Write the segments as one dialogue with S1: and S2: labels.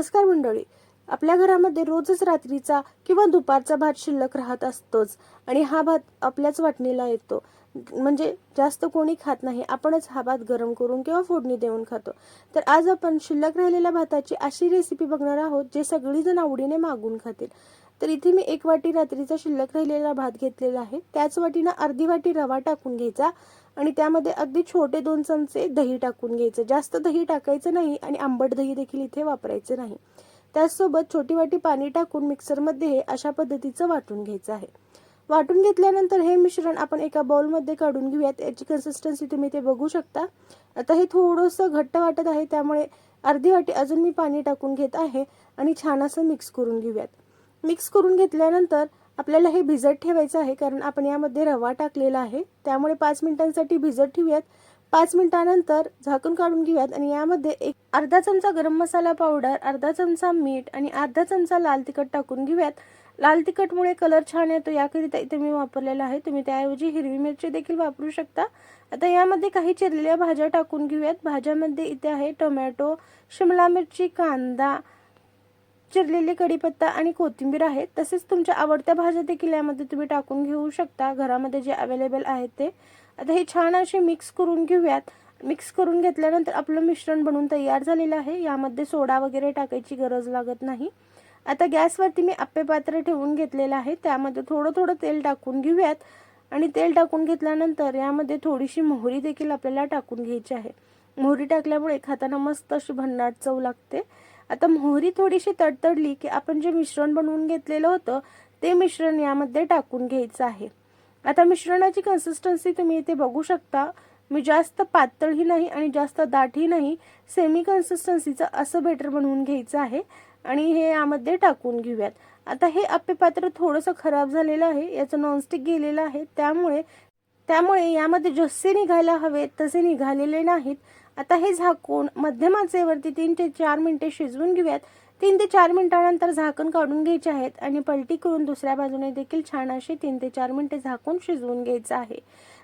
S1: नमस्कार मंडळी. आपल्या घरामध्ये रोजच रात्रीचा किंवा दुपारचा भात शिल्लक राहत असतोच आणि हा भात आपल्याच वाटणीला येतो. म्हणजे जास्त कोणी खात नाही आपणच हा भात गरम करून किंवा फोडणी देऊन खातो. तर आज आपण शिल्लक राहिलेल्या भाताची अशी रेसिपी बघणार आहोत जे सगळीजण आवडीने मागून खातील. तर इथे मी एक वाटी रात्रीचा शिल्लक राहिलेला भात घेतलेला आहे. त्याच वाटीनं अर्धी वाटी रवा टाकून घ्यायचा आणि त्यामध्ये अगदी छोटे दोन चमचे दही टाकून घ्यायचं. जास्त दही टाकायचं नाही आणि आंबट दही देखील इथे वापरायचं नाही. त्याचसोबत छोटी वाटी पाणी टाकून मिक्सरमध्ये हे अशा पद्धतीचं वाटून घ्यायचं आहे. वाटून घेतल्यानंतर हे मिश्रण आपण एका बाउलमध्ये काढून घेऊयात. याची कन्सिस्टन्सी तुम्ही ते बघू शकता. आता हे थोडंसं घट्ट वाटत आहे त्यामुळे अर्धी वाटी अजून मी पाणी टाकून घेत आहे आणि छान असं मिक्स करून घेऊयात. मिक्स करून घेतल्यानंतर आपल्याला हे भिजत ठेवायचं आहे कारण आपण यामध्ये रवा टाकलेला आहे. त्यामुळे पाच मिनिटांसाठी भिजत ठेवूयात. पाच मिनिटानंतर झाकून काढून घेऊयात आणि यामध्ये एक अर्धा चमचा गरम मसाला पावडर अर्धा चमचा मीठ आणि अर्धा चमचा लाल तिखट टाकून घेऊयात. लाल तिखटमुळे कलर छान येतो याकरिता इथे मी वापरलेला आहे. तुम्ही त्याऐवजी हिरवी मिरची देखील वापरू शकता. आता यामध्ये काही चिरलेल्या भाज्या टाकून घेऊयात. भाज्यामध्ये इथे आहे टोमॅटो शिमला मिरची कांदा चिरलेली कढीपत्ता आणि कोथिंबीर आहे तसेच तुमच्या आवडत्या भाज्या देखील यामध्ये तुम्ही टाकून घेऊ शकता. घरामध्ये जे अवेलेबल आहेत ते. आता हे छान असे मिक्स करून घेऊयात. मिक्स करून घेतल्यानंतर आपलं मिश्रण बनवून तयार झालेलं आहे. यामध्ये सोडा वगैरे टाकायची गरज लागत नाही. आता गॅसवरती मी आप्पे पात्र ठेवून घेतलेलं आहे. त्यामध्ये थोडं थोडं तेल टाकून घेऊयात. आणि तेल टाकून घेतल्यानंतर यामध्ये थोडीशी मोहरी देखील आपल्याला टाकून घ्यायची आहे. मोहरी टाकल्यामुळे खाताना मस्त अशी भन्नाट चव लागते. आता मोहरी थोडीशी तडतडली की आपण जे मिश्रण बनवून घेतलेलं होतं ते मिश्रण यामध्ये टाकून घ्यायचं आहे. आता मिश्रणाची कन्सिस्टन्सी तुम्ही इथे बघू शकता. मी जास्त पातळही नाही आणि जास्त दाटही नाही सेमी कन्सिस्टन्सीचं असं बेटर बनवून घ्यायचं आहे आणि हे यामध्ये टाकून घेऊयात. आता हे आप्पे पात्र थोडंसं खराब झालेलं आहे याचं नॉनस्टिक गेलेलं आहे त्यामुळे त्यामुळे यामध्ये जसे निघायला हवे तसे निघालेले नाहीत. आता हे झाकून मध्यमाचेवरती तीन ते चार मिनिटे शिजवून घेऊयात. तीन ते चार मिनटानंतर झाकण काढून घ्यायचे आहेत आणि पलटी करून दुसऱ्या बाजूने देखील छान असे तीन ते चार मिनिटे झाकून शिजवून घ्यायचं आहे.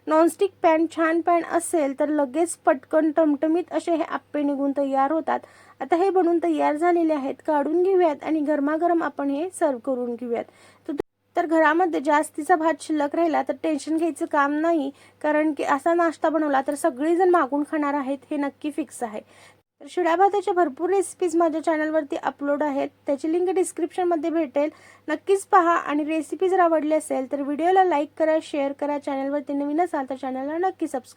S1: नॉनस्टिक पॅन छान पॅन असेल तर लगेच पटकन टमटमीत असे हे आप्पे निघून तयार होतात. आता हे बनवून तयार झालेले आहेत. काढून घेऊयात आणि गरमागरम आपण हे सर्व करून घेऊयात. तर तर घरामध्ये जास्तीचा भात शिल्लक राहिला तर टेन्शन घ्यायचं काम नाही. कारण की असा नाश्ता बनवला तर सगळेजण मागून खाणार आहेत हे नक्की फिक्स आहे. तर शिळ्या भाताच्या भरपूर रेसिपीज माझ्या चॅनलवरती अपलोड आहेत. त्याची लिंक डिस्क्रिप्शनमध्ये भेटेल. नक्कीच पहा आणि रेसिपी जर आवडली असेल तर व्हिडिओला लाईक करा शेअर करा. चॅनलवरती नवीन असाल तर चॅनलला नक्की सबस्क्राईब